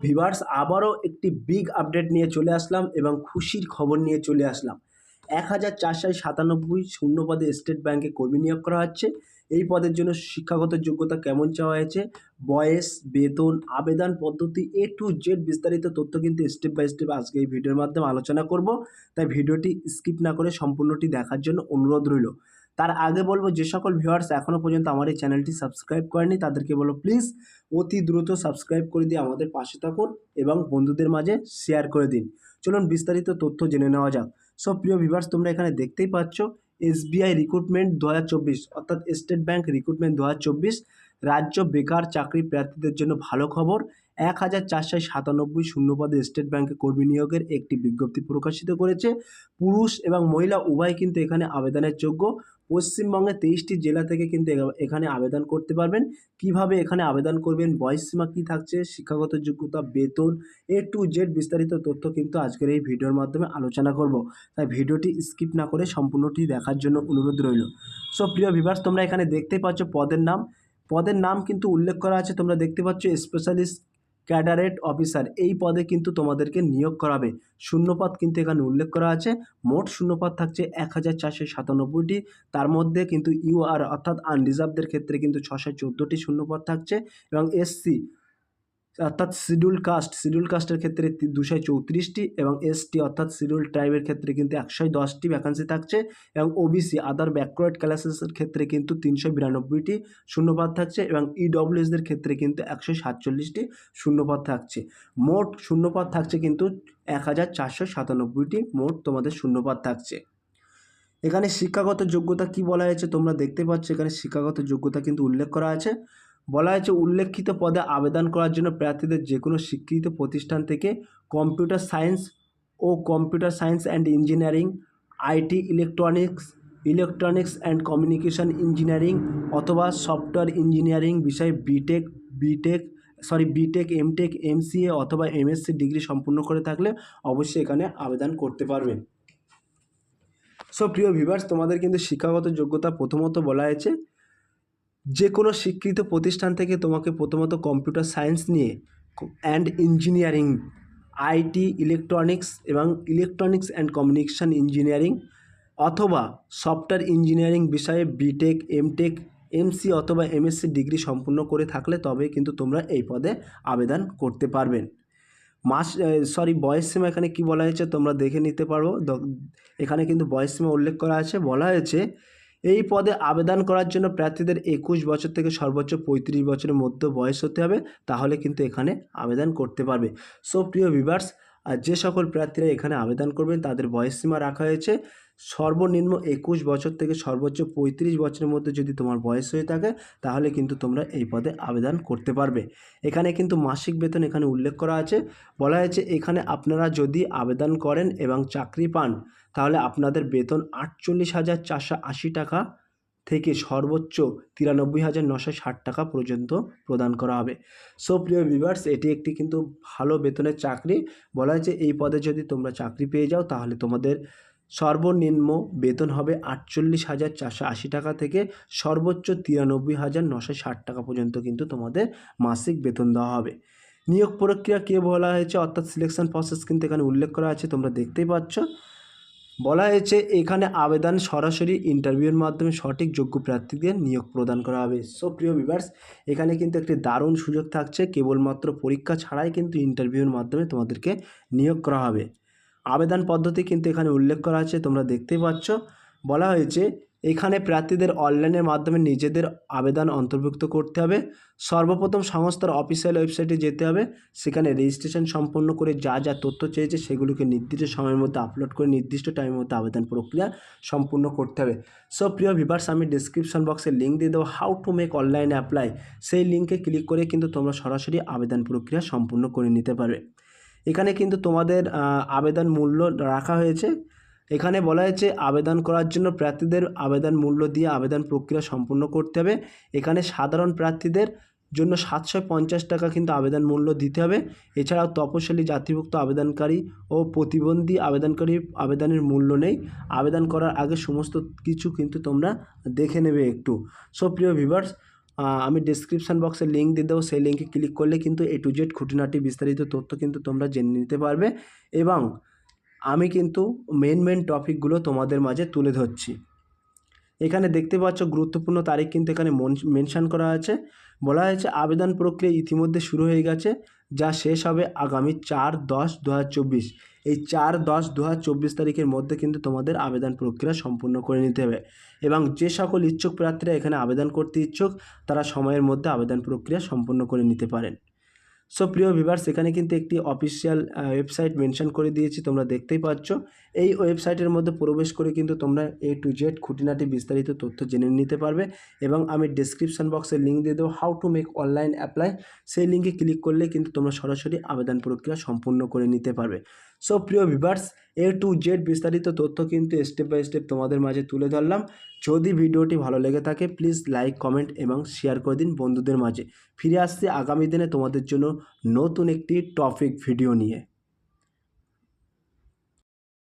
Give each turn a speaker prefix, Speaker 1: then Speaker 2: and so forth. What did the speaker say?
Speaker 1: Viewers, আবারও একটি big update নিয়ে চলে আসলাম এবং খুশির খবর নিয়ে চলে আসলাম। এক হাজার চারশো সাতানব্বই শূন্য পদে স্টেট ব্যাংকে কর্মী নিয়োগ করা হচ্ছে। এই পদের জন্য শিক্ষাগত যোগ্যতা কেমন চাওয়া হয়েছে? বয়স, বেতন, আবেদন পদ্ধতি এ টু জেড বিস্তারিত তথ্য কিন্তু স্টেপ বাই স্টেপ আজকে এই ভিডিওর মাধ্যমে আলোচনা করব। তাই ভিডিওটি স্কিপ না করে সম্পূর্ণটি দেখার জন্য অনুরোধ রইল। তার আগে বলব, যে সকল ভিউয়ার্স এখনও পর্যন্ত আমার এই চ্যানেলটি সাবস্ক্রাইব করেনি তাদেরকে বলো প্লিজ অতি দ্রুত সাবস্ক্রাইব করে দিয়ে আমাদের পাশে থাকুন এবং বন্ধুদের মাঝে শেয়ার করে দিন। চলুন বিস্তারিত তথ্য জেনে নেওয়া যাক। সব প্রিয় ভিভার্স তোমরা এখানে দেখতেই পাচ্ছ এসবিআই রিক্রুটমেন্ট দু হাজার চব্বিশ, অর্থাৎ স্টেট ব্যাংক রিক্রুটমেন্ট দু হাজার চব্বিশ, রাজ্য বেকার চাকরি প্রার্থীদের জন্য ভালো খবর। এক হাজার চারশো সাতানব্বই শূন্যপদে স্টেট ব্যাংকে কর্মী নিয়োগের একটি বিজ্ঞপ্তি প্রকাশিত করেছে। পুরুষ এবং মহিলা উভয় কিন্তু এখানে আবেদনের যোগ্য। পশ্চিমবঙ্গের তেইশটি জেলা থেকে কিন্তু এখানে আবেদন করতে পারবেন। কীভাবে এখানে আবেদন করবেন, বয়স সীমা কী থাকছে, শিক্ষাগত যোগ্যতা, বেতন, এ টু জেড বিস্তারিত তথ্য কিন্তু আজকের এই ভিডিওর মাধ্যমে আলোচনা করব। তাই ভিডিওটি স্কিপ না করে সম্পূর্ণটি দেখার জন্য অনুরোধ রইল। সো, প্রিয় ভিভার্স তোমরা এখানে দেখতে পাচ্ছ পদের নাম। পদের নাম কিন্তু উল্লেখ করা আছে, তোমরা দেখতে পাচ্ছ স্পেশালিস্ট ক্যাডারেট অফিসার, এই পদে কিন্তু তোমাদেরকে নিয়োগ করাবে। শূন্যপদ কিন্তু এখানে উল্লেখ করা আছে। মোট শূন্যপদ থাকছে এক হাজার চারশো সাতানব্বইটি। তার মধ্যে কিন্তু ইউ আর অর্থাৎ আনরিজার্ভদের ক্ষেত্রে কিন্তু ছশো চোদ্দোটি শূন্যপদ থাকছে এবং এসসি অর্থাৎ শিডিউল কাস্ট, শিডিউল কাস্টের ক্ষেত্রে দুশো চৌত্রিশটি এবং এসটি অর্থাৎ শিডিউল ট্রাইবের ক্ষেত্রে কিন্তু একশো দশটি ভ্যাকান্সি থাকছে এবং ওবিসি আদার ব্যাকওয়ার্ড ক্লাসেসের ক্ষেত্রে কিন্তু তিনশো বিরানব্বইটি শূন্যপদ থাকছে এবং ইডব্লিউএসদের ক্ষেত্রে কিন্তু একশো সাতচল্লিশটি শূন্যপদ থাকছে। মোট শূন্যপদ থাকছে কিন্তু এক হাজার চারশো সাতানব্বইটি, মোট তোমাদের শূন্যপদ থাকছে। এখানে শিক্ষাগত যোগ্যতা কি বলা হয়েছে তোমরা দেখতে পাচ্ছ, এখানে শিক্ষাগত যোগ্যতা কিন্তু উল্লেখ করা আছে। বলা হয়েছে উল্লেখিত পদে আবেদন করার জন্য প্রার্থীদের যে কোনো স্বীকৃত প্রতিষ্ঠান থেকে computer science O computer science and engineering, IT electronics electronics and communication engineering অথবা সফটওয়্যার ইঞ্জিনিয়ারিং বিষয়ে B Tech B Tech, sorry, B Tech, M Tech, MCA অথবা এমএসসি ডিগ্রি সম্পূর্ণ করে থাকলে অবশ্যই এখানে আবেদন করতে পারবেন সো প্রিয় ভিভার্স তোমাদের কিন্তু শিক্ষাগত যোগ্যতা প্রথমত বলা হয়েছে যে কোনো স্বীকৃত প্রতিষ্ঠান থেকে তোমাকে প্রথমত কম্পিউটার সায়েন্স নিয়ে অ্যান্ড ইঞ্জিনিয়ারিং আইটি ইলেকট্রনিক্স এবং ইলেকট্রনিক্স অ্যান্ড কমিউনিকেশন ইঞ্জিনিয়ারিং অথবা সফটওয়্যার ইঞ্জিনিয়ারিং বিষয়ে বিটেক এমটেক এমসি অথবা এমএসসি ডিগ্রি সম্পূর্ণ করে থাকলে তবে কিন্তু তোমরা এই পদে আবেদন করতে পারবেন মাস সরি বয়স সীমা এখানে কি বলা হয়েছে তোমরা দেখে নিতে পারো। এখানে কিন্তু বয়স সীমা উল্লেখ করা আছে। বলা হয়েছে এই পদে আবেদন করার জন্য প্রার্থীদের একুশ বছর থেকে সর্বোচ্চ পঁয়ত্রিশ বছরের মধ্যে বয়স হতে হবে। তাহলে কিন্তু এখানে আবেদন করতে পারবে। সো প্রিয় ভিভার্স আর যে সকল প্রার্থীরা এখানে আবেদন করবেন, তাদের বয়স সীমা রাখা হয়েছে। সর্বনিম্ন একুশ বছর থেকে সর্বোচ্চ পঁয়ত্রিশ বছরের মধ্যে যদি তোমার বয়স হয়ে থাকে, তাহলে কিন্তু তোমরা এই পদে আবেদন করতে পারবে। এখানে কিন্তু মাসিক বেতন এখানে উল্লেখ করা আছে। বলা হয়েছে, এখানে আপনারা যদি আবেদন করেন এবং চাকরি পান, তাহলে আপনাদের বেতন আটচল্লিশ হাজার চারশো আশি টাকা থেকে সর্বোচ্চ তিরানব্বই হাজার নশো ষাট টাকা পর্যন্ত প্রদান করা হবে। সো প্রিয় ভিভার্স এটি একটি কিন্তু ভালো বেতনের চাকরি। বলা হয়েছে, এই পদে যদি তোমরা চাকরি পেয়ে যাও, তাহলে তোমাদের সর্বনিম্ন বেতন হবে আটচল্লিশ হাজার চারশো আশি টাকা থেকে সর্বোচ্চ তিরানব্বই হাজার নশো ষাট টাকা পর্যন্ত কিন্তু তোমাদের মাসিক বেতন দেওয়া হবে। নিয়োগ প্রক্রিয়া কে বলা হয়েছে? অর্থাৎ সিলেকশন প্রসেস কিন্তু এখানে উল্লেখ করা আছে, তোমরা দেখতেই পাচ্ছ। বলা হয়েছে, এখানে আবেদন সরাসরি ইন্টারভিউর মাধ্যমে সঠিক যোগ্য প্রার্থীদের নিয়োগ প্রদান করা হবে। সো, প্রিয় ভিভার্স এখানে কিন্তু একটি দারুণ সুযোগ থাকছে। কেবলমাত্র পরীক্ষা ছাড়াই কিন্তু ইন্টারভিউর মাধ্যমে তোমাদেরকে নিয়োগ করা হবে। আবেদন পদ্ধতি কিন্তু এখানে উল্লেখ করা আছে, তোমরা দেখতেই পাচ্ছ। বলা হয়েছে এখানে প্রার্থীদের অনলাইনের মাধ্যমে নিজেদের আবেদন অন্তর্ভুক্ত করতে হবে। সর্বপ্রথম সংস্থার অফিসিয়াল ওয়েবসাইটে যেতে হবে। সেখানে রেজিস্ট্রেশন সম্পন্ন করে যা যা তথ্য চেয়েছে সেগুলোকে নির্দিষ্ট সময়ের মধ্যে আপলোড করে নির্দিষ্ট টাইমের মধ্যে আবেদন প্রক্রিয়া সম্পূর্ণ করতে হবে। সো প্রিয় ভিভার্স আমি ডিসক্রিপশন বক্সে লিঙ্ক দিয়ে দেবো how to make online apply সেই লিঙ্কে ক্লিক করে কিন্তু তোমরা সরাসরি আবেদন প্রক্রিয়া সম্পূর্ণ করে নিতে পারবে। এখানে কিন্তু তোমাদের আবেদন মূল্য রাখা হয়েছে। এখানে বলা হয়েছে আবেদন করার জন্য প্রার্থীদের আবেদন মূল্য দিয়ে আবেদন প্রক্রিয়া সম্পূর্ণ করতে হবে। এখানে সাধারণ প্রার্থীদের জন্য সাতশো পঞ্চাশ টাকা কিন্তু আবেদন মূল্য দিতে হবে। এছাড়াও তপশিলি, জাতিভুক্ত আবেদনকারী ও প্রতিবন্ধী আবেদনকারী আবেদনের মূল্য নেই। আবেদন করার আগে সমস্ত কিছু কিন্তু তোমরা দেখে নেবে একটু। সো প্রিয় ভিভার্স আমি ডিসক্রিপশান বক্সে লিঙ্ক দিয়ে দেবো। সেই লিঙ্কে ক্লিক করলে কিন্তু এ টু জেড খুঁটিনাটি বিস্তারিত তথ্য কিন্তু তোমরা জেনে নিতে পারবে এবং আমি কিন্তু মেন মেন টপিকগুলো তোমাদের মাঝে তুলে ধরছি। এখানে দেখতে পাচ্ছ গুরুত্বপূর্ণ তারিখ কিন্তু এখানে মেনশন করা আছে। বলা হয়েছে আবেদন প্রক্রিয়া ইতিমধ্যে শুরু হয়ে গেছে, যা শেষ হবে আগামী চার দশ দু এই চার দশ দু তারিখের মধ্যে কিন্তু তোমাদের আবেদন প্রক্রিয়া সম্পূর্ণ করে নিতে হবে। এবং যে সকল ইচ্ছুক প্রার্থীরা এখানে আবেদন করতে ইচ্ছুক, তারা সময়ের মধ্যে আবেদন প্রক্রিয়া সম্পূর্ণ করে নিতে পারেন। সো প্রিয় ভিভার্স এখানে কিন্তু একটি অফিসিয়াল ওয়েবসাইট মেনশন করে দিয়েছি, তোমরা দেখতেই পাচ্ছ। এই ওয়েবসাইটের মধ্যে প্রবেশ করে কিন্তু তোমরা এ টু জেড খুঁটিনাটি বিস্তারিত তথ্য জেনে নিতে পারবে এবং আমি ডিসক্রিপশান বক্সে লিঙ্ক দিয়ে দেবো how to make online apply সেই লিঙ্কে ক্লিক করলে কিন্তু তোমরা সরাসরি আবেদন প্রক্রিয়া সম্পূর্ণ করে নিতে পারবে। সো প্রিয় ভিভার্স এ টু জেড বিস্তারিত তথ্য কিন্তু স্টেপ বাই স্টেপ তোমাদের মাঝে তুলে ধরলাম। যদি ভিডিওটি ভালো লেগে থাকে প্লিজ লাইক কমেন্ট এবং শেয়ার করে দিন বন্ধুদের মাঝে। ফিরে আসছি আগামী দিনে তোমাদের জন্য নতুন একটি টপিক ভিডিও নিয়ে।